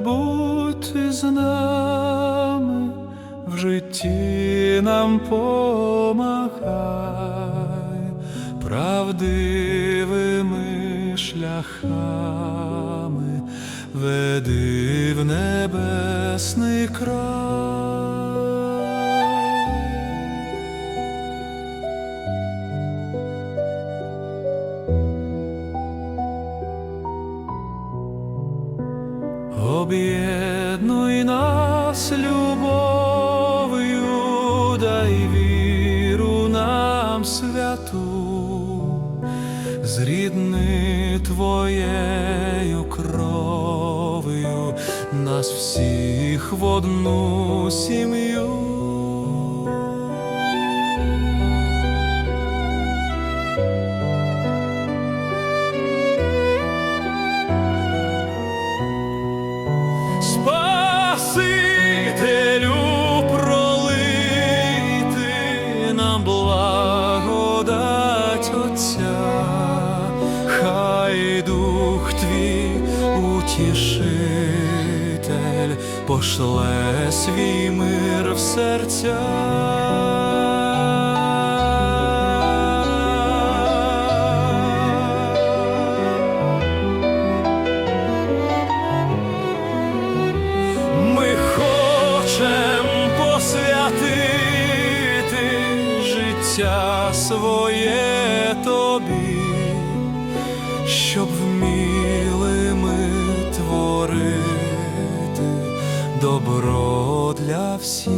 буде бути з нами, в житті нам помагай правдивими шляхами, веди в небесний край. Об'єднуй нас любов'ю, дай віру нам святу, зрідни твоєю кров'ю нас всіх в одну сім'ю. Утішитель пошле свій мир в серця. Ми хочем посвятити життя своє тобі, щоб вміли добро для всіх.